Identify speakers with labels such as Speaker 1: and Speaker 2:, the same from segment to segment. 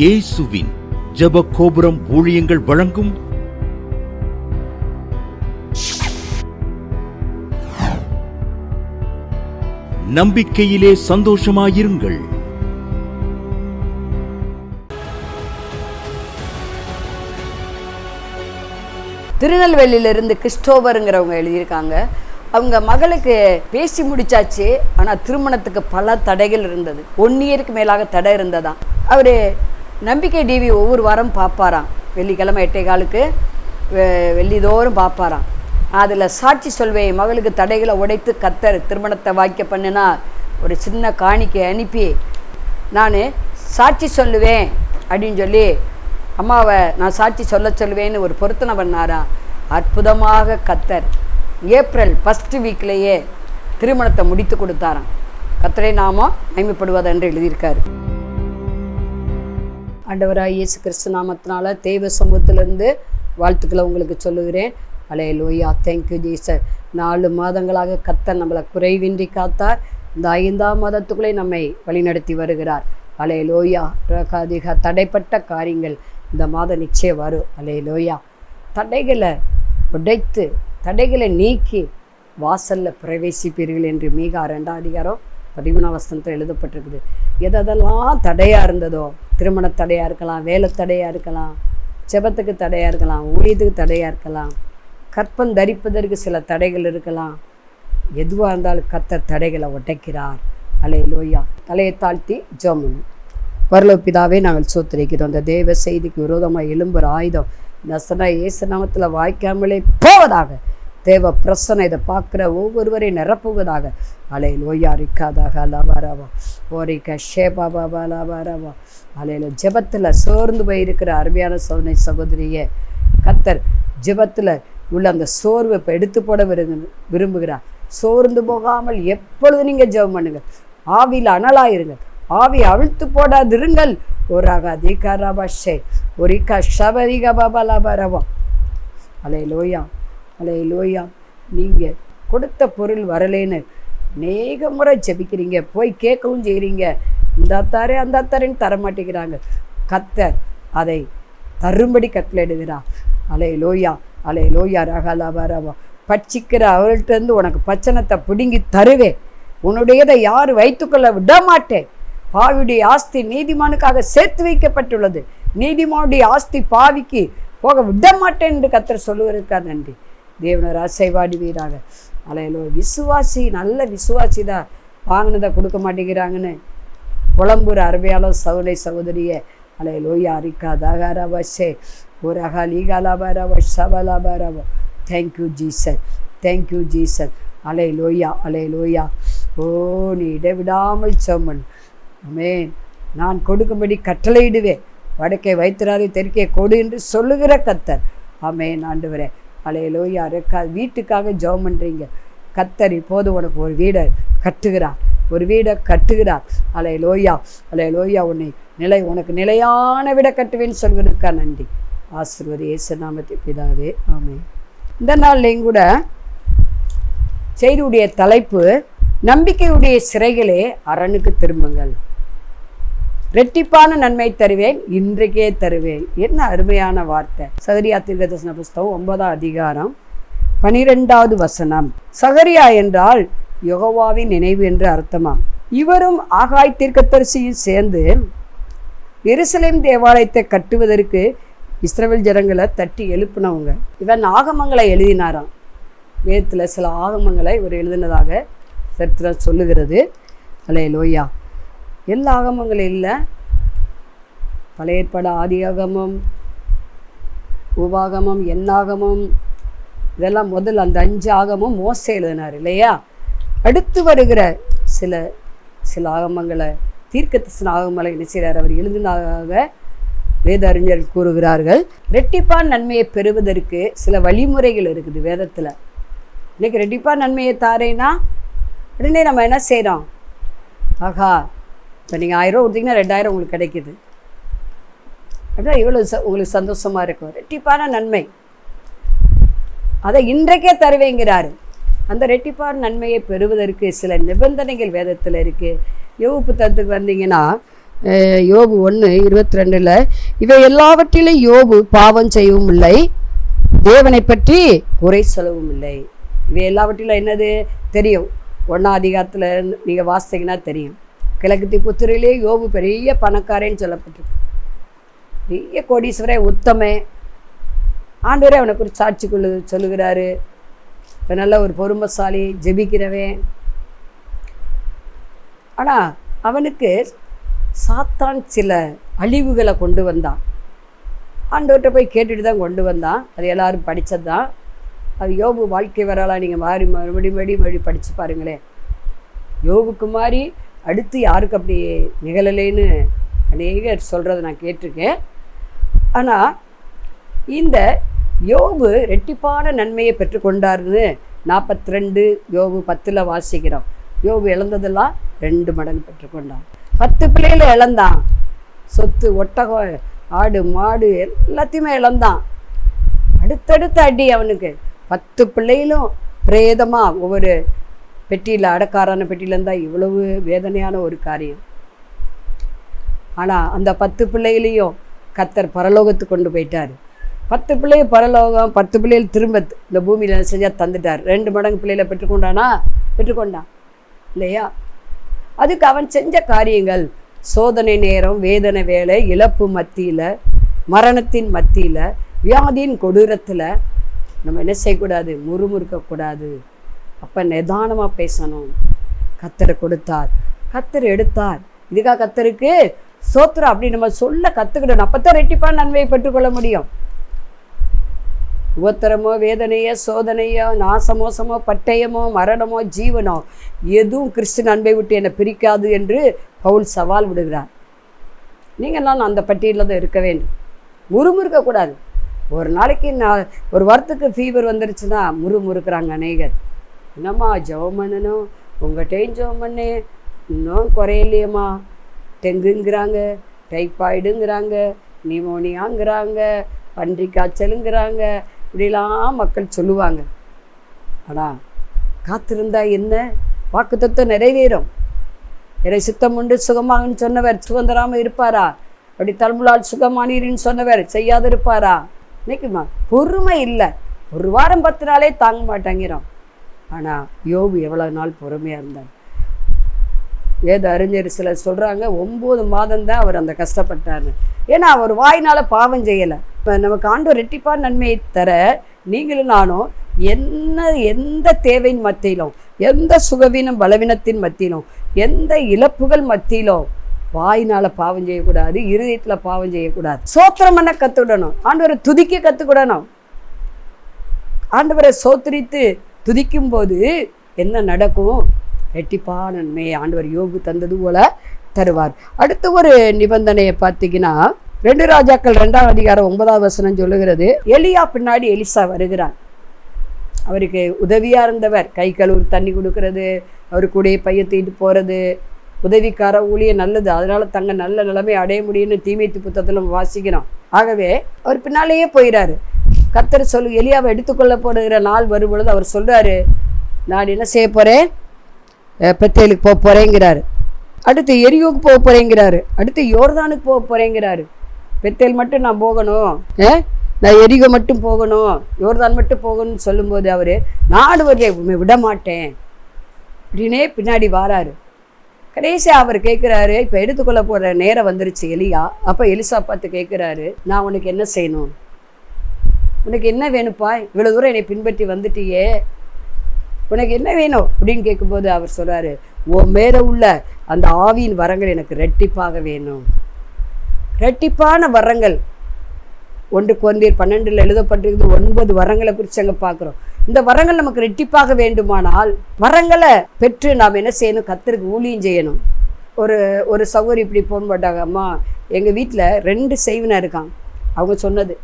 Speaker 1: இயேசுவின் ஜப கோபுரம் ஊழியங்கள் வழங்கும் நம்பிக்கையிலே சந்தோஷமாயிருங்கள்.
Speaker 2: திருநெல்வேலியிலிருந்து கிறிஸ்டோவருங்கிறவங்க எழுதியிருக்காங்க. அவங்க மகளுக்கு பேசி முடிச்சாச்சு ஆனால் திருமணத்துக்கு பல தடைகள் இருந்தது. ஒன் இயருக்கு மேலாக தடை இருந்ததா அவர் நம்பிக்கை டிவி ஒவ்வொரு வாரம் பார்ப்பாராம். வெள்ளிக்கிழமை எட்டே காலுக்கு வெ- வெள்ளிதோறும் பார்ப்பாராம். அதில் சாட்சி சொல்வேன் மகளுக்கு தடைகளை உடைத்து கத்தர் திருமணத்தை வாய்க்க பண்ணினா ஒரு சின்ன காணிக்கை அனுப்பி நான் சாட்சி சொல்லுவேன் அப்படின்னு சொல்லி அம்மாவை நான் சாட்சி சொல்ல சொல்லுவேன்னு ஒரு பொருத்தனை பண்ணாராம் அற்புதமாக கத்தர் ஏப்ரல் ஃபஸ்ட்டு வீக்லேயே திருமணத்தை முடித்து கொடுத்தாராம். கத்தரை நாமம் மைமைப்படுவதென்று எழுதியிருக்காரு. ஆண்டவராக இயேசு கிறிஸ்து நாமத்தினால தெய்வ சமூகத்திலிருந்து வாழ்த்துக்களை உங்களுக்கு சொல்லுகிறேன். அலைய லோயா தேங்க்யூ ஜீசர் நாலு மாதங்களாக கத்தர் நம்மளை குறைவின்றி காத்தார். இந்த ஐந்தாம் மாதத்துக்குள்ளே நம்மை வழிநடத்தி வருகிறார். அலைய லோயா அதிக தடைப்பட்ட காரியங்கள் இந்த மாதம் நிச்சயம் வரும். அலைய லோயா தடைகளை உடைத்து தடைகளை நீக்கி வாசலில் பிரவேசிப்பீர்கள் என்று மீகா ரெண்டாம் அதிகாரம் பதிமூணாம் வசனத்தில் எழுதப்பட்டிருக்குது எதெல்லாம் தடையாக இருந்ததோ திருமண தடையாக இருக்கலாம் வேலை தடையாக இருக்கலாம் செபத்துக்கு தடையாக இருக்கலாம் ஊழியத்துக்கு தடையாக இருக்கலாம் கற்பம் தரிப்பதற்கு சில தடைகள் இருக்கலாம். எதுவாக இருந்தாலும் கத்த தடைகளை உடைக்கிறார் அலே லோயா தலையை தாழ்த்தி ஜோமனு பரலோப்பிதாவே பிதாவே நாங்கள் சோத்திரிக்கிறோம். அந்த தேவ செய்திக்கு விரோதமாக எலும்புற ஆயுதம் நசனா இயேசு நாமத்தில் வாய்க்காமலே போவதாக தேவ பிரசனை இதை பார்க்குற ஒவ்வொருவரையும் நிரப்புவதாக. அலையில் லோயா ரிக்காதாக லபாரவா ஓரிக்கா ஷேபா பாபா லபாரவா அலையில் ஜெபத்தில் சோர்ந்து போயிருக்கிற அருமையான சோதனை சகோதரியே கத்தர் ஜெபத்தில் உள்ள அந்த சோர்வை இப்போ எடுத்து போட விரும்பு விரும்புகிறார். சோர்ந்து போகாமல் எப்பொழுது நீங்கள் ஜெபம் பண்ணுங்கள் ஆவியில் அனலாயிருங்கள். ஆவி அவிழ்த்து போடாதிருங்கள். ஒரு அதிகாரபா ஷே. ஒரிக்கா ஷபரிக பாபா ஓய்யா அலே லோயா நீங்கள் கொடுத்த பொருள் வரலேன்னு அநேக முறை ஜெபிக்கிறீங்க போய் கேட்கவும் செய்கிறீங்க இந்த அத்தாரே அந்த அத்தாரேன்னு தர மாட்டேங்கிறாங்க. கத்தர் அதை தரும்படி கட்டளையிடுகிறார் அலே லோயா அலே லோயா ரகலா பட்சிக்கிற அவள்கிட்டருந்து உனக்கு பச்சனத்தை பிடுங்கி தருவேன் உன்னுடையதை யார் வைத்துக்கொள்ள விட மாட்டேன் பாவியுடைய ஆஸ்தி நீதிமானுக்காக சேர்த்து வைக்கப்பட்டுள்ளது. நீதிமானுடைய ஆஸ்தி பாவிக்கு போக விட மாட்டேன் என்று கத்தர் சொல்லுவதற்காக நன்றி. தேவனர் அசைவாடுவீராக அலையிலோ விசுவாசி நல்ல விசுவாசி தான். வாங்கினதை கொடுக்க மாட்டேங்கிறாங்கன்னு புலம்புற அருமையாள சவுனை சகோதரியே அலை லோயா அரிக்கா ஒரு அகா லீகாலாபாரவ சபலாபாரவ. தேங்க்யூ ஜீசர் தேங்க்யூ ஜீசர் அலை லோயா அலை லோயா ஓ நீ இடைவிடாமல் சோமன். அமேன் நான் கொடுக்கும்படி கட்டளையிடுவேன். வடக்கே வைத்திராதே தெற்கே கொடு என்று சொல்லுகிற கத்தர். ஆமேன் ஆண்டவரே. வரேன் லோயா இருக்கா வீட்டுக்காக ஜெபம் பண்ணுறீங்க கத்தர் இப்போது உனக்கு ஒரு வீடை கட்டுகிறார். ஒரு வீடை கட்டுகிறார். அலே லோயா அலைய லோயா உன்னை நிலை உனக்கு நிலையான விட கட்டுவேன்னு சொல்வதற்கா நன்றி. ஆசிர்வதி இயேசு நாமத்தை பிதாவே ஆமை இந்த நாள்லையும் கூட செய்தியுடைய தலைப்பு நம்பிக்கையுடைய சிறைகளே அரணுக்கு திரும்புங்கள். ரெட்டிப்பான நன்மை தருவேன் இன்றைக்கே தருவேன். என்ன அருமையான வார்த்தை. சகரியா தீர்க்கதர்சன புஸ்தகம் ஒன்பதாம் அதிகாரம் பனிரெண்டாவது வசனம். சகரியா என்றால் யெகோவாவின் நினைவு என்று அர்த்தமாம். இவரும் ஆகாய் தீர்க்கத்தரிசியும் சேர்ந்து எருசலேம் தேவாலயத்தை கட்டுவதற்கு இஸ்ரவேல் ஜனங்களை தட்டி எழுப்பினவங்க. இவன் ஆகமங்களை எழுதினாராம். வேதத்தில் சில ஆகமங்களை இவர் எழுதினதாக சரித்திரம் சொல்லுகிறது. அலே லோயா எல்லா ஆகமங்களும் இல்லை. பழைய ஏற்பாடு ஆதி ஆகமம் உபாகமம் எண்ணாகமம் இதெல்லாம் முதல் அந்த அஞ்சு ஆகமும் மோச எழுதினார் இல்லையா? அடுத்து வருகிற சில சில ஆகமங்களை தீர்க்கதரிசன ஆகமங்களை என்ன செய்கிறார் அவர் எழுதினதாக வேத அறிஞர்கள் கூறுகிறார்கள். ரெட்டிப்பான் நன்மையை பெறுவதற்கு சில வழிமுறைகள் இருக்குது வேதத்தில். இன்றைக்கி ரெட்டிப்பான் நன்மையை தாரேன்னா உடனே நம்ம என்ன செய்கிறோம் ஆகா இப்போ நீங்கள் ஆயிரம் கொடுத்தீங்கன்னா ரெண்டாயிரம் உங்களுக்கு கிடைக்குது. அப்படின்னா இவ்வளோ ச உங்களுக்கு சந்தோஷமாக இருக்கும். ரெட்டிப்பான நன்மை. அதை இன்றைக்கே தருவேங்கிறாரு. அந்த ரெட்டிப்பான நன்மையை பெறுவதற்கு சில நிபந்தனைகள் வேதத்தில் இருக்குது யோவு புத்தகத்துக்கு வந்தீங்கன்னா யோபு ஒன்று இருபத்தி ரெண்டில் இவை எல்லாவற்றிலும் யோபு பாவம் செய்யவும் இல்லை. தேவனை பற்றி குறை செலவும் இல்லை. இவை எல்லாவற்றிலும் என்னது? தெரியும். ஒன்றாம் அதிகாரத்தில் நீங்கள் வாசித்தீங்கன்னா தெரியும். கிழக்கு திப்புத்தூரிலே யோபு பெரிய பணக்காரன்னு சொல்லப்பட்டிருக்கு. பெரிய கோடீஸ்வரே உத்தமே. ஆண்டவரே அவனுக்கு ஒரு சாட்சி கொள்ளு சொல்லுகிறாரு. நல்ல ஒரு பொறுமைசாலி ஜெபிக்கிறவன். ஆனால் அவனுக்கு சாத்தான் சில அழிவுகளை கொண்டு வந்தான். ஆண்டவர்கிட்ட போய் கேட்டுட்டு தான் கொண்டு வந்தான். அது எல்லாரும் படித்தது தான். அது யோபு வாழ்க்கை வரலாம் நீங்கள் மாறி மறுபடியும் மறுபடி மறுபடி படித்து பாருங்களேன். யோபுக்கு மாதிரி அடுத்து யாருக்கு அப்படி நிகழலைன்னு அநேகர் சொல்கிறத நான் கேட்டிருக்கேன். ஆனால் இந்த யோபு ரெட்டிப்பான நன்மையை பெற்றுக்கொண்டாருன்னு நாற்பத்தி ரெண்டு யோபு பத்தில் வாசிக்கிறோம். யோபு இழந்ததெல்லாம் ரெண்டு மடங்கு பெற்றுக்கொண்டான் பத்து பிள்ளைகளை இழந்தான். சொத்து ஒட்டகம் ஆடு மாடு எல்லாத்தையுமே இழந்தான். அடுத்தடுத்த அடி அவனுக்கு. பத்து பிள்ளைகளும் பிரேதமாக ஒவ்வொரு பெட்டியில் அடக்காரான பெட்டியில் இருந்தால் இவ்வளவு வேதனையான ஒரு காரியம். ஆனால் அந்த பத்து பிள்ளைகளையும் கத்தர் பரலோகத்துக்கு கொண்டு போயிட்டார். பத்து பிள்ளைய பரலோகம் பத்து பிள்ளைகள் திரும்ப இந்த பூமியில் செஞ்சால் தந்துட்டார். ரெண்டு மடங்கு பிள்ளைகளை பெற்றுக்கொண்டானா? பெற்றுக்கொண்டான். இல்லையா? அதுக்கு அவன் செஞ்ச காரியங்கள் சோதனை நேரம் வேதனை வேலை இழப்பு மத்தியில் மரணத்தின் மத்தியில் வியாதியின் கொடூரத்தில் நம்ம என்ன செய்யக்கூடாது? முறுமுறுக்கக்கூடாது. அப்போ நிதானமாக பேசணும். கத்தரை கொடுத்தார். கத்தர் எடுத்தார். இதுக்காக கத்தருக்கு? சோத்திரம் அப்படி நம்ம சொல்ல கற்றுக்கிடணும் அப்போ தான் ரெட்டிப்பான நன்மையை பெற்றுக்கொள்ள முடியும். உபத்திரமோ வேதனையோ சோதனையோ நாசமோசமோ பட்டயமோ மரணமோ ஜீவனோ எதுவும் கிறிஸ்து நன்மை விட்டு என்னை பிரிக்காது என்று பவுல் சவால் விடுகிறார். நீங்கள்லாம் அந்த பட்டியலில் தான் இருக்க வேண்டும். முறுமுறுக்கக்கூடாது. ஒரு நாளைக்கு நான் ஒரு வாரத்துக்கு ஃபீவர் வந்துருச்சுன்னா முறுமுறுக்கிறாங்க அநேகர். என்னம்மா ஜெபம் பண்ணணும்? உங்கள்கிட்டையும் ஜெபம் பண்ணு. இன்னும் குறையிலையம்மா. டெங்குங்கிறாங்க டைப்பாய்டுங்கிறாங்க நிமோனியாங்கிறாங்க பன்றி காய்ச்சலுங்கிறாங்க இப்படிலாம் மக்கள் சொல்லுவாங்க. ஆனால் காத்திருந்தா என்ன? வாக்குத்தத்தம் நிறைவேறும். இறை சுத்தம் உண்டு சுகமாகுன்னு சொன்னவர் சுதந்திராமல் இருப்பாரா? அப்படி தழும்புலால் சுகமானீரின்னு சொன்னவர் செய்யாது இருப்பாரா இன்னைக்குமா பொறுமை இல்லை. ஒரு வாரம் பத்து நாளே தாங்க மாட்டேங்கிறோம். ஆனால் யோபு எவ்வளோ நாள் பொறுமையாக இருந்தார். வேத அறிஞர் சிலர் சொல்கிறாங்க ஒம்பது மாதம் தான் அவர் அந்த கஷ்டப்பட்டார்னு ஏன்னா அவர் வாயினால் பாவம் செய்யலை. இப்போ நமக்கு ஆண்டு ரெட்டிப்பான நன்மையை தர நீங்களும் நானும் என்ன எந்த தேவையின் மத்தியிலும் எந்த சுகவீனம் பலவீனத்தின் மத்தியிலும் எந்த இழப்புகள் மத்தியிலும் வாயினால் பாவம் செய்யக்கூடாது இருதயத்தில் பாவம் செய்யக்கூடாது. சோத்திரம் பண்ண கற்றுக்கிடணும் ஆண்டவரை துதிக்க கற்றுக்கிடணும் ஆண்டவரை சோத்திரித்து துதிக்கும் போது என்ன நடக்கும்? ரெட்டிப்பான நன்மையை ஆண்டவர் யோகு தந்தது போல தருவார். அடுத்து ஒரு நிபந்தனையை பார்த்தீங்கன்னா ரெண்டு ராஜாக்கள் ரெண்டாம் அதிகாரம் ஒன்பதாவது வசனம் சொல்லுகிறது எலியா பின்னாடி எலிசா வருகிறார் அவருக்கு உதவியாக இருந்தவர் கை கழுவு தண்ணி கொடுக்கறது அவர் கூடயே பைய தூக்கிட்டு போகிறது உதவிக்கார ஊழிய நல்லது அதனால் தங்க நல்ல நிலைமை அடைய முடியும்னு தீமைத்து புத்தகத்தில் வாசிக்கிறோம். ஆகவே அவர் பின்னாலேயே போயிடாரு கத்தர் சொல்லு எலியாவை எடுத்துக்கொள்ள போடுகிற நாள் வரும்பொழுது அவர் சொல்கிறாரு நான் என்ன செய்ய போகிறேன் பெத்தேலுக்கு போக போகிறேங்கிறாரு அடுத்து எரியோக்கு போக போகிறேங்கிறாரு அடுத்து யோர்தானுக்கு போக போகிறேங்கிறாரு பெத்தேல் மட்டும் நான் போகணும். ஏ நான் எரிகோ மட்டும் போகணும். யோர்தான் மட்டும் போகணும்னு சொல்லும்போது அவர் நாடு வருகை உண்மை விட மாட்டேன் அப்படின்னே பின்னாடி வாராரு. கடைசியாக அவர் கேட்குறாரு இப்போ எடுத்துக்கொள்ள போகிற நேரம் வந்துருச்சு எலியா. அப்போ எலிசா பார்த்து கேட்குறாரு நான் உனக்கு என்ன செய்யணும்? உனக்கு என்ன வேணுப்பா இவ்வளோ தூரம் என்னை பின்பற்றி வந்துட்டியே. உனக்கு என்ன வேணும்? அப்படின்னு கேட்கும்போது அவர் சொல்கிறாரு உன் மேலே உள்ள அந்த ஆவியின் வரங்கள் எனக்கு ரெட்டிப்பாக வேணும். ரெட்டிப்பான வரங்கள். ஒன்று குழந்தையர் பன்னெண்டில் எழுதப்பட்டிருக்குது ஒன்பது வரங்களை குறித்து அங்கே பார்க்குறோம் இந்த வரங்கள் நமக்கு ரெட்டிப்பாக வேண்டுமானால் வரங்களை பெற்று நாம் என்ன செய்யணும்? கத்தருக்கு ஊழியம் செய்யணும். ஒரு ஒரு சகோதரி இப்படி ஃபோன் போட்டாங்க அம்மா எங்கள் வீட்டில் ரெண்டு செய்வினை இருக்கான் அவங்க சொன்னது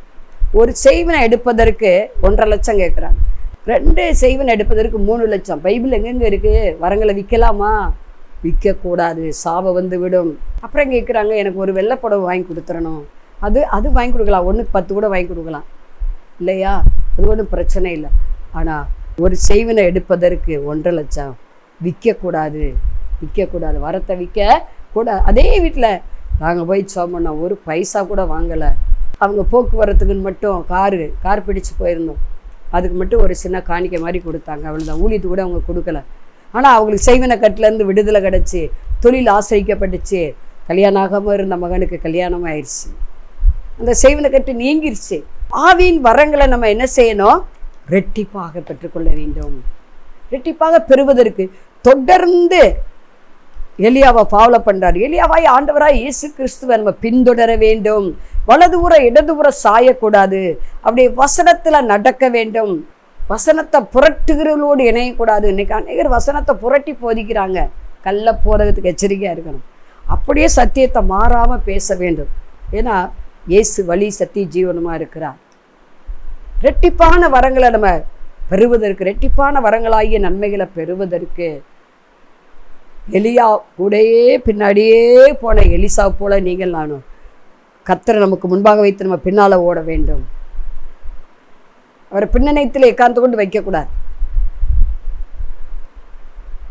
Speaker 2: ஒரு செய்வனை எடுப்பதற்கு ஒன்றரை லட்சம் கேட்குறாங்க ரெண்டு செய்வனை எடுப்பதற்கு மூணு லட்சம். பைபிள் எங்கெங்கே இருக்குது வரங்களை விற்கலாமா? விற்கக்கூடாது. சாபம் வந்து விடும் அப்புறம் கேட்குறாங்க எனக்கு ஒரு வெள்ளைப்புடவை வாங்கி கொடுத்துடணும். அது அது வாங்கி கொடுக்கலாம். ஒன்றுக்கு பத்து கூட வாங்கி கொடுக்கலாம். இல்லையா? அது ஒன்றும் பிரச்சனை இல்லை. ஆனால் ஒரு செய்வினை எடுப்பதற்கு ஒன்றரை லட்சம். விற்கக்கூடாது. விற்கக்கூடாது. வரத்தை விற்க கூட அதே வீட்டில் நாங்கள் போய் ஜெபம் பண்ணோம் ஒரு பைசா கூட வாங்கலை. அவங்க போக்குவரத்துக்குன்னு மட்டும் காரு கார் பிடிச்சு போயிருந்தோம் அதுக்கு மட்டும் ஒரு சின்ன காணிக்கை மாதிரி கொடுத்தாங்க. அவ்வளோதான் ஊழியத்து கூட அவங்க கொடுக்கல. ஆனால் அவங்களுக்கு செய்வன கட்டிலேருந்து விடுதலை கிடச்சி தொழில் ஆசிரிக்கப்பட்டுச்சு கல்யாணம் ஆகாமல் இருந்த மகனுக்கு கல்யாணம் ஆயிடுச்சு அந்த செய்வன கட்டு நீங்கிருச்சு. ஆவியின் வரங்களை நம்ம என்ன செய்யணும்? ரெட்டிப்பாக பெற்றுக்கொள்ள வேண்டும். ரெட்டிப்பாக பெறுவதற்கு தொடர்ந்து எலியாவை ஃபாலோ பண்ணுறாரு எலியாவாய் ஆண்டவராய் இயேசு கிறிஸ்துவை நம்ம பின்தொடர வேண்டும். வலதுபுற இடதுபுற சாயக்கூடாது. அப்படி வசனத்தில் நடக்க வேண்டும். வசனத்தை புரட்டுகிறவர்களோடு இணையக்கூடாது. இன்னைக்கு அநேகர் வசனத்தை புரட்டி போதிக்கிறாங்க. கள்ள போகிறதுக்கு எச்சரிக்கையாக இருக்கணும். அப்படியே சத்தியத்தை மாறாமல் பேச வேண்டும். ஏன்னா இயேசு வழி சத்திய ஜீவனமாக இருக்கிறார். ரெட்டிப்பான வரங்களை நம்ம பெறுவதற்கு ரெட்டிப்பான வரங்களாகிய நன்மைகளை பெறுவதற்கு எலியா கூடையே பின்னாடியே போன எலிசா போல நீங்கள் நானும் கத்தரை நமக்கு முன்பாக வைத்து நம்ம பின்னால் ஓட வேண்டும். அவரை பின்னணியத்தில் ஏக்காந்து கொண்டு வைக்கக்கூடாது.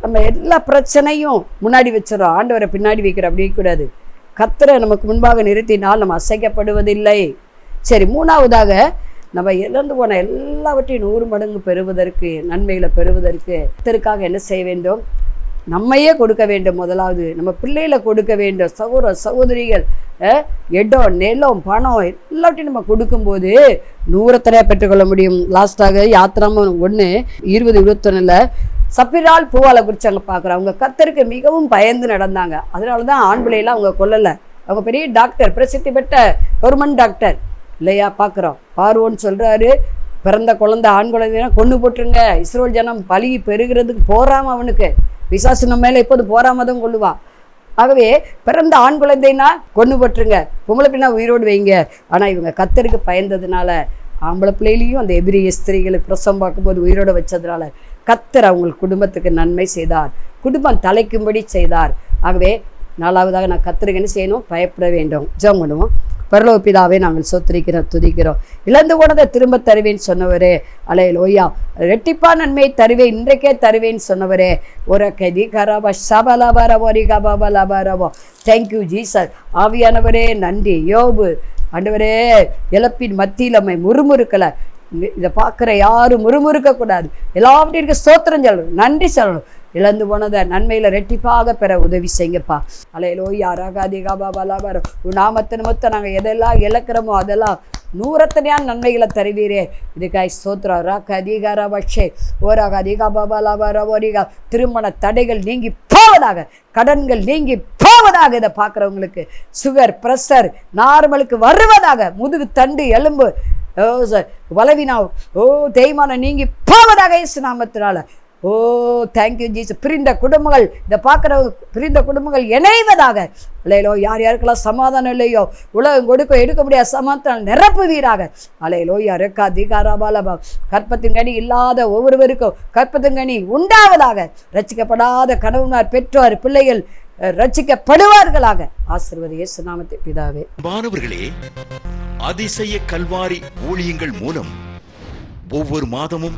Speaker 2: நம்ம எல்லா பிரச்சனையும் முன்னாடி வச்சிடறோம். ஆண்டவரை பின்னாடி வைக்கிற அப்படி கூடாது. கத்தரை நமக்கு முன்பாக நிறுத்தினால் நம்ம அசைக்கப்படுவதில்லை. சரி மூணாவதாக நம்ம இழந்து போன எல்லாவற்றையும் நூறு மடங்கு பெறுவதற்கு நன்மைகளை பெறுவதற்கு கத்தருக்காக என்ன செய்ய வேண்டும்? நம்மையே கொடுக்க வேண்டும். முதலாவது நம்ம பிள்ளைகளை கொடுக்க வேண்டும். சகோதர சகோதரிகள் இடம் நிலம் பணம் எல்லாத்தையும் நம்ம கொடுக்கும்போது நூறத்தனையாக பெற்றுக்கொள்ள முடியும். லாஸ்ட்டாக யாத்திராம ஒன்று இருபது இருபத்தொன்னில் சப்பிரால் பூவாலை குறித்து அங்கே பார்க்குறோம் அவங்க கத்தருக்கு மிகவும் பயந்து நடந்தாங்க. அதனால தான் ஆண் பிள்ளையெல்லாம் அவங்க கொல்லலை. அவங்க பெரிய டாக்டர் பிரசித்தி பெற்ற கவர்மெண்ட் டாக்டர். இல்லையா? பார்க்குறோம் பார்வோன்னு சொல்கிறாரு பிறந்த குழந்தை ஆண் குழந்தைனா கொண்டு போட்டுருங்க. இஸ்ரோல் ஜனம் பழகி பெருகிறதுக்கு போகிறாம அவனுக்கு. பிசாசு நம்ம மேலே இப்போது போறாம தான் கொள்ளுவான் ஆகவே பிறந்த ஆண் குழந்தைனா கொண்டு போட்டுருங்க பொம்பளை பின்னா உயிரோடு வைங்க. ஆனால் இவங்க கத்தருக்கு பயந்ததுனால ஆம்பளை பிள்ளையிலையும் அந்த எபிரிய ஸ்திரீகளை பிரசவம் பார்க்கும்போது உயிரோட வச்சதுனால கத்தர் அவங்களுக்கு குடும்பத்துக்கு நன்மை செய்தார். குடும்பம் தலைக்கும்படி செய்தார். ஆகவே நாலாவதாக நான் கத்தருக்கு என்ன செய்யணும்? பயப்பட வேண்டும். ஜெபம் பண்ணுவோம். பரலோக பிதாவே நாங்கள் சொத்திரிக்கிறோம் துதிக்கிறோம். இழந்து போனதை திரும்ப தருவேன்னு சொன்னவரே. அலையில் ஓய்யா ரெட்டிப்பா நன்மையை தருவேன் இன்றைக்கே தருவேன்னு சொன்னவரே. ஒரு கதி கராபா சபலபரபோ ரிகபாபலபரபோ தேங்க்யூ ஜீசஸ் ஆவியானவரே நன்றி. யோபு ஆண்டவரே இழப்பின் மத்தியில் நம்மை முறுமுறுக்கலை. இதை பார்க்குற யாரும் முறுமுறுக்கக்கூடாது. எல்லாவற்றிற்கு சோத்திரம் சொல்லணும் நன்றி சொல்லணும். இழந்து போனதை நன்மையில் ரெட்டிப்பாக பெற உதவி செய்யுங்கப்பா. அலையிலோ யாராகாதி காபாபாலாபாரோ உன் நாமத்தை நாங்கள் எதெல்லாம் இழக்கிறோமோ அதெல்லாம் நூறத்தனையான நன்மைகளை தருவீரே. இதுக்காய் சோத்ரா ராக்க அதிகார பட்சே ஓராக அதிகா பாபாலாபாரோ ஓரிகா. திருமண தடைகள் நீங்கி போவதாக கடன்கள் நீங்கி போவதாக இதை பார்க்குறவங்களுக்கு சுகர் ப்ரெஷர் நார்மலுக்கு வருவதாக முதுகு தண்டு எலும்பு ஓ சார் வலவினா ஓ தேய்மானம் நீங்கி போவதாக இயேசு நாமத்தினால ஓ தேங்க்யூ ஜீஸ் பிரிந்த குடும்பங்கள் இதை பார்க்குற பிரிந்த குடும்பங்கள் இணைவதாக. அலையிலோ யார் யாருக்கெல்லாம் சமாதானம் இல்லையோ உலகம் கொடுக்க எடுக்க முடியாத சமாதானம் நிரப்புவீராக. அலையிலோ யாருக்கு அதிகாராபாலபா கற்பத்தின் இல்லாத ஒவ்வொருவருக்கும் கற்பத்தின்கனி உண்டாவதாக. ரசிக்கப்படாத கணவன்மார் பெற்றோர் பிள்ளைகள் ரசிக்கப்படுவார்களாக ரட்சிக்கப்படுவார்களாக. இயேசு நாமத்தை பிதாவே.
Speaker 3: மாணவர்களே அதிசய கல்வாரி ஊழியங்கள் மூலம் ஒவ்வொரு மாதமும்